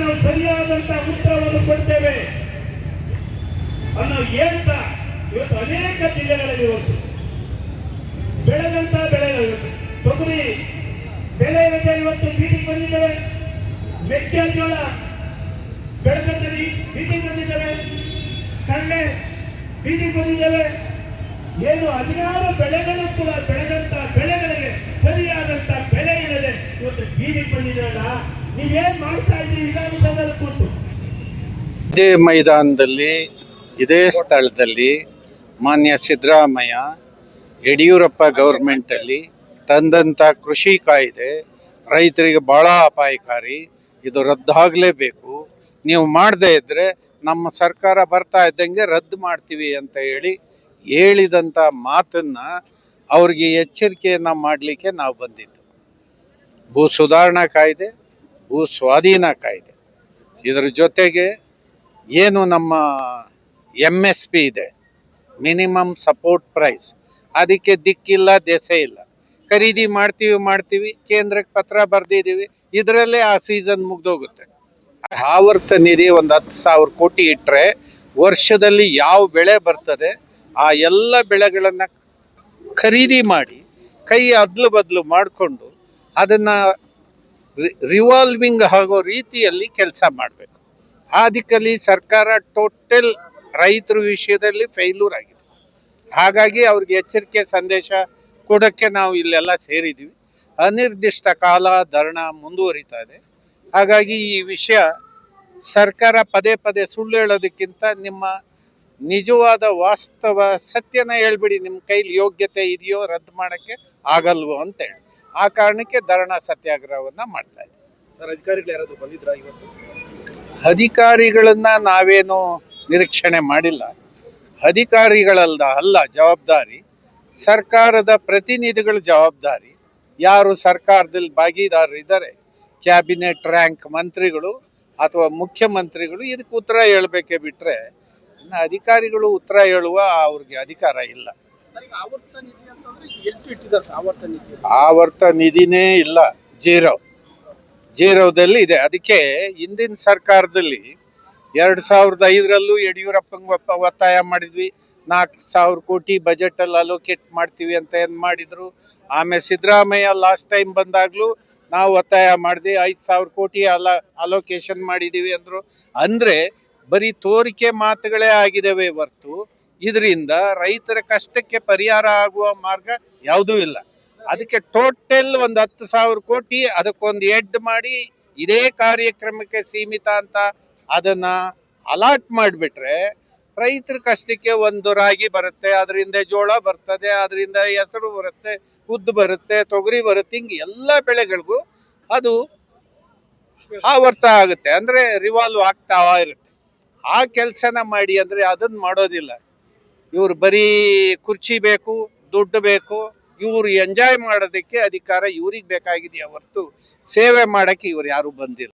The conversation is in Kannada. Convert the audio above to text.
ನಾವು ಸರಿಯಾದಂತ ಉತ್ತರವನ್ನು ಕೊಡ್ತೇವೆ. ಅನ್ನೋ ಹೇಳ್ತಾ ಇವತ್ತು ಅನೇಕ ಜಿಲ್ಲೆಗಳಲ್ಲಿ ಇವತ್ತು ಬೆಳೆದಂತ ಬೆಳೆಗಳು. ತೊಗರಿ ಬೆಳೆ ಇವತ್ತು ಇವತ್ತು ಬೀದಿ ಬಂದಿದ್ದಾವೆ. ಮೆಕ್ಕೆಜೋಳ ಬೆಳೆದಲ್ಲಿ ಬೀದಿ ಬಂದಿದ್ದಾರೆ ಕಡಲೆ ಬೀದಿ ಬಂದಿದ್ದಾವೆ. ಏನು ಹದಿನಾರು ಬೆಳೆಗಳು ಕೂಡ ಬೆಳೆದಂತ ಬೆಳೆಗಳಿಗೆ ಸರಿಯಾದಂತ ಬೆಲೆ ಇಲ್ಲದೆ ಇವತ್ತು ಬೀದಿ ಬಂದಿದ್ದಾರಲ್ಲ ಇದೇ ಮೈದಾನದಲ್ಲಿ, ಇದೇ ಸ್ಥಳದಲ್ಲಿ ಮಾನ್ಯ ಸಿದ್ದರಾಮಯ್ಯ ಯಡಿಯೂರಪ್ಪ ಗೌರ್ಮೆಂಟಲ್ಲಿ ತಂದಂಥ ಕೃಷಿ ಕಾಯ್ದೆ ರೈತರಿಗೆ ಭಾಳ ಅಪಾಯಕಾರಿ. ಇದು ರದ್ದಾಗಲೇಬೇಕು. ನೀವು ಮಾಡದೇ ಇದ್ದರೆ ನಮ್ಮ ಸರ್ಕಾರ ಬರ್ತಾ ಇದ್ದಂಗೆ ರದ್ದು ಮಾಡ್ತೀವಿ ಅಂತ ಹೇಳಿ ಹೇಳಿದಂಥ ಮಾತನ್ನು ಅವ್ರಿಗೆ ಎಚ್ಚರಿಕೆಯನ್ನು ಮಾಡಲಿಕ್ಕೆ ನಾವು ಬಂದಿದ್ದು. ಭೂ ಸುಧಾರಣಾ ಕಾಯ್ದೆ ಭೂ ಸ್ವಾಧೀನ ಕಾಯ್ದೆ. ಇದರ ಜೊತೆಗೆ ಏನು ನಮ್ಮ ಎಂ ಎಸ್ ಪಿ ಇದೆ. ಮಿನಿಮಮ್ ಸಪೋರ್ಟ್ ಪ್ರೈಸ್ ಅದಕ್ಕೆ ದಿಕ್ಕಿಲ್ಲ, ದೆಸೆ ಇಲ್ಲ. ಖರೀದಿ ಮಾಡ್ತೀವಿ ಮಾಡ್ತೀವಿ. ಕೇಂದ್ರಕ್ಕೆ ಪತ್ರ ಬರೆದಿದ್ದೀವಿ. ಇದರಲ್ಲೇ ಆ ಸೀಸನ್ ಮುಗ್ದೋಗುತ್ತೆ. ಆವರ್ತ ನಿಧಿ ಒಂದು ಹತ್ತು ಸಾವಿರ ಕೋಟಿ ಇಟ್ಟರೆ ವರ್ಷದಲ್ಲಿ ಯಾವ ಬೆಳೆ ಬರ್ತದೆ, ಆ ಎಲ್ಲ ಬೆಳೆಗಳನ್ನು ಖರೀದಿ ಮಾಡಿ, ಕೈ ಅದ್ಲು ಬದಲು ಮಾಡಿಕೊಂಡು ಅದನ್ನು ರಿವಾಲ್ವಿಂಗ್ ಆಗೋ ರೀತಿಯಲ್ಲಿ ಕೆಲಸ ಮಾಡಬೇಕು. ಆ ದಿಕ್ಕಲ್ಲಿ ಸರ್ಕಾರ ಟೋಟಲ್ ರೈತರ ವಿಷಯದಲ್ಲಿ ಫೇಲ್ಯೂರ್ ಆಗಿದೆ. ಹಾಗಾಗಿ ಅವ್ರಿಗೆ ಎಚ್ಚರಿಕೆ ಸಂದೇಶ ಕೊಡೋಕ್ಕೆ ನಾವು ಇಲ್ಲೆಲ್ಲ ಸೇರಿದ್ದೀವಿ. ಅನಿರ್ದಿಷ್ಟ ಕಾಲ ಧರಣ ಮುಂದುವರಿತಾ ಇದೆ. ಹಾಗಾಗಿ ಈ ವಿಷಯ ಸರ್ಕಾರ ಪದೇ ಪದೇ ಸುಳ್ಳು ಹೇಳೋದಕ್ಕಿಂತ ನಿಮ್ಮ ನಿಜವಾದ ವಾಸ್ತವ ಸತ್ಯನ ಹೇಳ್ಬಿಡಿ, ನಿಮ್ಮ ಕೈಲಿ ಯೋಗ್ಯತೆ ಇದೆಯೋ ರದ್ದು ಮಾಡೋಕ್ಕೆ ಆಗಲ್ವೋ ಅಂತ ಹೇಳಿ. ಆ ಕಾರಣಕ್ಕೆ ಧರಣ ಸತ್ಯಾಗ್ರಹವನ್ನ ಮಾಡ್ತಾ ಇದ್ದೀವಿ ಸರ್ ಅಧಿಕಾರಿಗಳು ಯಾರಾದರೂ ಬಂದಿದ್ರಾ ಇವತ್ತು? ಅಧಿಕಾರಿಗಳನ್ನ ನಾವೇನು ನಿರೀಕ್ಷಣೆ ಮಾಡಿಲ್ಲ. ಅಧಿಕಾರಿಗಳಲ್ದ ಅಲ್ಲ ಜವಾಬ್ದಾರಿ. ಸರ್ಕಾರದ ಪ್ರತಿನಿಧಿಗಳ ಜವಾಬ್ದಾರಿ. ಯಾರು ಸರ್ಕಾರದಲ್ಲಿ ಭಾಗಿದಾರರಿದ್ದಾರೆ ಕ್ಯಾಬಿನೆಟ್ ರ್ಯಾಂಕ್ ಮಂತ್ರಿಗಳು ಅಥವಾ ಮುಖ್ಯಮಂತ್ರಿಗಳು ಇದಕ್ಕೆ ಉತ್ತರ ಹೇಳಬೇಕೆ ಬಿಟ್ಟರೆ ಇನ್ನು ಅಧಿಕಾರಿಗಳು ಉತ್ತರ ಹೇಳುವ ಅವ್ರಿಗೆ ಅಧಿಕಾರ ಇಲ್ಲ. ಆವರ್ತ ನಿಧಿನೇ ಇಲ್ಲ ಜೀರೋ ಜೀರೋದಲ್ಲಿ ಇದೆ. ಅದಕ್ಕೆ ಹಿಂದಿನ ಸರ್ಕಾರದಲ್ಲಿ ಎರಡು ಸಾವಿರದ ಐದರಲ್ಲೂ ಯಡಿಯೂರಪ್ಪಂಗೆ ಒತ್ತಾಯ ಮಾಡಿದ್ವಿ. ನಾಲ್ಕು ಸಾವಿರ ಕೋಟಿ ಬಜೆಟಲ್ಲಿ ಅಲೋಕೇಟ್ ಮಾಡ್ತೀವಿ ಅಂತ ಏನು ಮಾಡಿದ್ರು. ಆಮೇಲೆ ಸಿದ್ದರಾಮಯ್ಯ ಲಾಸ್ಟ್ ಟೈಮ್ ಬಂದಾಗಲೂ ನಾವು ಒತ್ತಾಯ ಮಾಡಿದ್ವಿ ಐದು ಸಾವಿರ ಕೋಟಿ ಅಲ ಅಲೋಕೇಶನ್ ಮಾಡಿದ್ದೀವಿ ಅಂದರು. ಅಂದರೆ ಬರೀ ತೋರಿಕೆ ಮಾತುಗಳೇ ಆಗಿದಾವೆ ಹೊರ್ತು ಇದರಿಂದ ರೈತರ ಕಷ್ಟಕ್ಕೆ ಪರಿಹಾರ ಆಗುವ ಮಾರ್ಗ ಯಾವುದೂ ಇಲ್ಲ. ಅದಕ್ಕೆ ಟೋಟಲ್ ಒಂದು ಹತ್ತು ಸಾವಿರ ಕೋಟಿ ಅದಕ್ಕೊಂದು ಎಡ್ ಮಾಡಿ ಇದೇ ಕಾರ್ಯಕ್ರಮಕ್ಕೆ ಸೀಮಿತ ಅಂತ ಅದನ್ನ ಅಲಾಟ್ ಮಾಡಿಬಿಟ್ರೆ ರೈತರ ಕಷ್ಟಕ್ಕೆ ಒಂದು ರಾಗಿ ಬರುತ್ತೆ, ಅದರಿಂದ ಜೋಳ ಬರ್ತದೆ, ಅದರಿಂದ ಹೆಸರು ಬರುತ್ತೆ, ಉದ್ದು ಬರುತ್ತೆ, ತೊಗರಿ ಬರುತ್ತೆ, ಹಿಂಗೆ ಎಲ್ಲ ಬೆಳೆಗಳಿಗೂ ಅದು ಆವರ್ತ ಆಗುತ್ತೆ. ಅಂದ್ರೆ ರಿವಾಲ್ವ್ ಆಗ್ತಾ ಇರುತ್ತೆ. ಆ ಕೆಲಸನ ಮಾಡಿ ಅಂದ್ರೆ ಅದನ್ನ ಮಾಡೋದಿಲ್ಲ. ಇವ್ರು ಬರೀ ಕುರ್ಚಿ ಬೇಕು, ದುಡ್ಡು ಬೇಕು, ಇವ್ರು ಎಂಜಾಯ್ ಮಾಡೋದಕ್ಕೆ ಅಧಿಕಾರ ಇವ್ರಿಗೆ ಬೇಕಾಗಿದೆಯಾ ಹೊರತು ಸೇವೆ ಮಾಡಕ್ಕೆ ಇವ್ರು ಯಾರು ಬಂದಿಲ್ಲ.